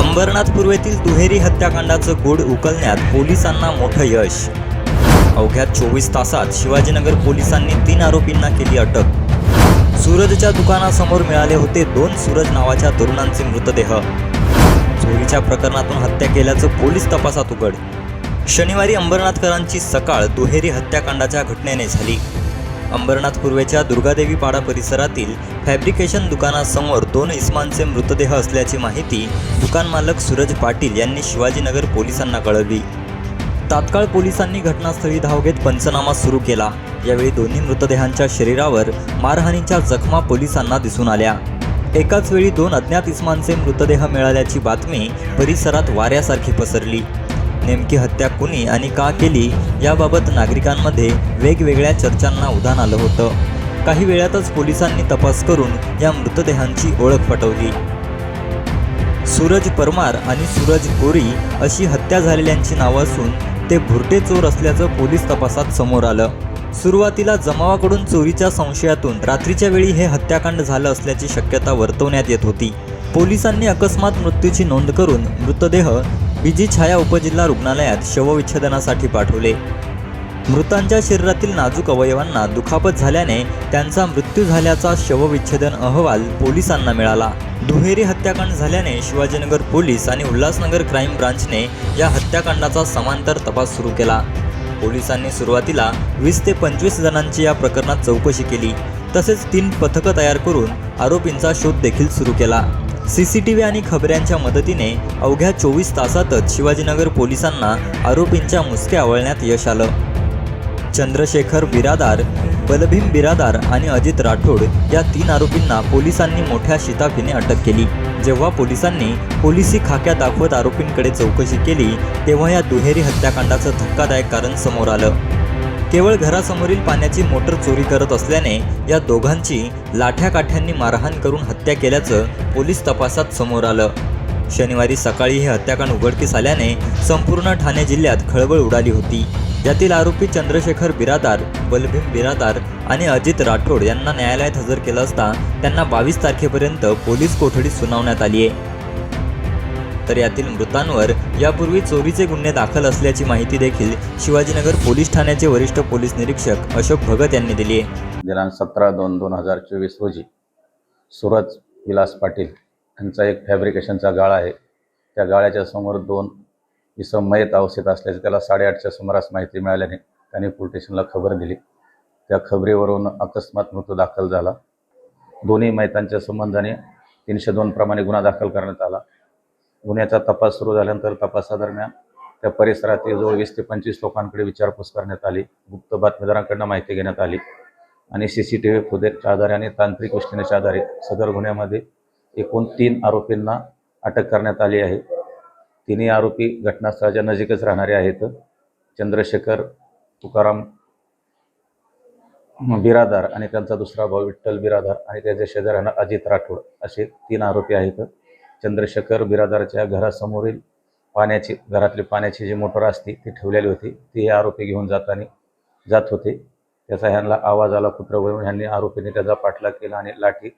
अंबरनाथ पूर्वेतील दुहेरी हत्याकांडाचं गूढ उकलण्यात पोलिसांना मोठं यश. अवघ्या चोवीस तासात शिवाजीनगर पोलिसांनी तीन आरोपींना केली अटक. सूरजच्या दुकानासमोर मिळाले होते दोन सूरज नावाच्या तरुणांचे मृतदेह. चोरीच्या प्रकरणातून हत्या केल्याचं पोलीस तपासात उघड. शनिवारी अंबरनाथकरांची सकाळ दुहेरी हत्याकांडाच्या घटनेने झाली. अंबरनाथ पूर्वेच्या दुर्गादेवी पाडा परिसरातील फॅब्रिकेशन दुकानासमोर दोन इस्मांचे मृतदेह असल्याची माहिती दुकान मालक सूरज पाटील यांनी शिवाजीनगर पोलिसांना कळवली. तात्काळ पोलिसांनी घटनास्थळी धाव घेत पंचनामा सुरू केला. यावेळी दोन्ही मृतदेहांच्या शरीरावर मारहाणीच्या जखमा पोलिसांना दिसून आल्या. एकाच वेळी दोन अज्ञात इस्मांचे मृतदेह मिळाल्याची बातमी परिसरात वाऱ्यासारखी पसरली. नेमकी हत्या कुणी आणि का केली याबाबत नागरिकांमध्ये वेगवेगळ्या चर्चांना उधाण आलं होतं. काही वेळातच पोलिसांनी तपास करून या मृतदेहांची ओळख पटवली. सूरज परमार आणि सूरज कोरी अशी हत्या झालेल्यांची नावं असून ते भुरटे चोर असल्याचं पोलीस तपासात समोर आलं. सुरुवातीला जमावाकडून चोरीच्या संशयातून रात्रीच्या वेळी हे हत्याकांड झालं असल्याची शक्यता वर्तवण्यात येत होती. पोलिसांनी अकस्मात मृत्यूची नोंद करून मृतदेह बीजी छाया उपजिल्हा रुग्णालयात शवविच्छेदनासाठी पाठवले. मृतांच्या शरीरातील नाजूक अवयवांना दुखापत झाल्याने त्यांचा मृत्यू झाल्याचा शवविच्छेदन अहवाल पोलिसांना मिळाला. दुहेरी हत्याकांड झाल्याने शिवाजीनगर पोलीस आणि उल्हासनगर क्राईम ब्रांचने या हत्याकांडाचा समांतर तपास सुरू केला. पोलिसांनी सुरुवातीला वीस ते पंचवीस जणांची या प्रकरणात चौकशी केली. तसेच तीन पथकं तयार करून आरोपींचा शोध देखील सुरू केला. सी सी टी व्ही आणि खबऱ्यांच्या मदतीने अवघ्या चोवीस तासातच शिवाजीनगर पोलिसांना आरोपींच्या मुसक्या आवळण्यात यश आलं. चंद्रशेखर बिरादार बलभीम बिरादार आणि अजित राठोड या तीन आरोपींना पोलिसांनी मोठ्या शिताफीने अटक केली. जेव्हा पोलिसांनी पोलिसी खाक्या दाखवत आरोपींकडे चौकशी केली तेव्हा या दुहेरी हत्याकांडाचं धक्कादायक कारण समोर आलं. केवळ घरासमोरील पाण्याची मोटर चोरी करत असल्याने या दोघांची लाठ्याकाठ्यांनी मारहाण करून हत्या केल्याचं पोलीस तपासात समोर आलं. शनिवारी सकाळी हे हत्याकांड उघडकीस आल्याने संपूर्ण ठाणे जिल्ह्यात खळबळ उडाली होती. यातील आरोपी चंद्रशेखर बिरादार बलभीम बिरादार आणि अजित राठोड यांना न्यायालयात हजर केलं असता त्यांना बावीस तारखेपर्यंत पोलीस कोठडी सुनावण्यात आली आहे तर यातील मृतांवर यापूर्वी चोरीचे गुन्हे दाखल असल्याची माहिती देखील शिवाजीनगर पोलीस ठाण्याचे वरिष्ठ पोलीस निरीक्षक अशोक भगत यांनी दिली आहे. दिनांक सतरा दोन दोन हजार चोवीस रोजी सूरज विलास पाटील यांचा एक फॅब्रिकेशनचा गाळा आहे. त्या गाळ्याच्या समोर दोन इसम मयत अवस्थेत असल्याचे त्याला साडेआठच्या सुमारास माहिती मिळाल्याने त्याने पोलीस स्टेशनला खबर दिली. त्या खबरीवरून अकस्मात मृत्यू दाखल झाला. दोन्ही मयतांच्या संबंधाने तीनशे दोन प्रमाणे गुन्हा दाखल करण्यात आला. गुन्ह्याचा तपास सुरू झाल्यानंतर तपासादरम्यान त्या परिसरातील जवळ वीस ते पंचवीस लोकांकडे विचारपूस करण्यात आली. गुप्त बातमीदारांकडनं माहिती घेण्यात आली आणि सी सी टी व्ही फुदेच्या आधारे आणि तांत्रिक विश्लेषणाच्या आधारे सदर गुन्ह्यामध्ये एकूण तीन आरोपींना अटक करण्यात आली आहे. तिन्ही आरोपी घटनास्थळाच्या नजीकच राहणारे आहेत. चंद्रशेखर तुकाराम बिरादार आणि त्यांचा दुसरा भाऊ विठ्ठल बिरादार आणि त्याच्या शेजाऱ्यांना अजित राठोड असे तीन आरोपी आहेत. चंद्रशेखर बिरादारच्या घरासमोरील पाण्याची घरातली पाण्याची जी मोटर असते ती ठेवलेली होती. ती हे आरोपी घेऊन जाताना जात होते. त्याचा ह्यांना आवाज आला कुत्र वळून ह्यांनी आरोपीने त्याचा पाठलाग केला आणि लाठी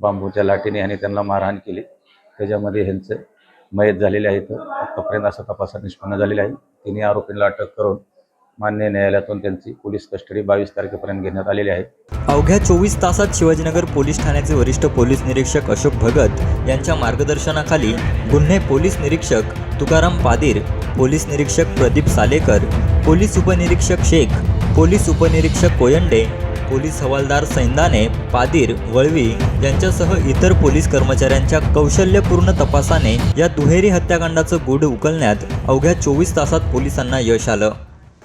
बांबूच्या लाठीने ह्यांनी त्यांना मारहाण केली. त्याच्यामध्ये ह्यांचं मयत झालेले आहेत आत्तापर्यंत असा तपासात निष्पन्न झालेला आहे. तिने आरोपींना अटक करून मान्य न्यायालयातून त्यांची पोलीस कस्टडी बावीस तारखेपर्यंत घेण्यात आलेली आहे. अवघ्या चोवीस तासात शिवाजीनगर पोलीस ठाण्याचे वरिष्ठ पोलीस निरीक्षक अशोक भगत यांच्या मार्गदर्शनाखाली गुन्हे पोलीस निरीक्षक तुकाराम पादीर पोलीस निरीक्षक प्रदीप सालेकर पोलीस उपनिरीक्षक शेख पोलीस उपनिरीक्षक कोयंडे पोलीस हवालदार सैंदाने पादीर वळवी यांच्यासह इतर पोलीस कर्मचाऱ्यांच्या कौशल्यपूर्ण तपासाने या दुहेरी हत्याकांडाचं गुढ उकलण्यात अवघ्या चोवीस तासात पोलिसांना यश आलं.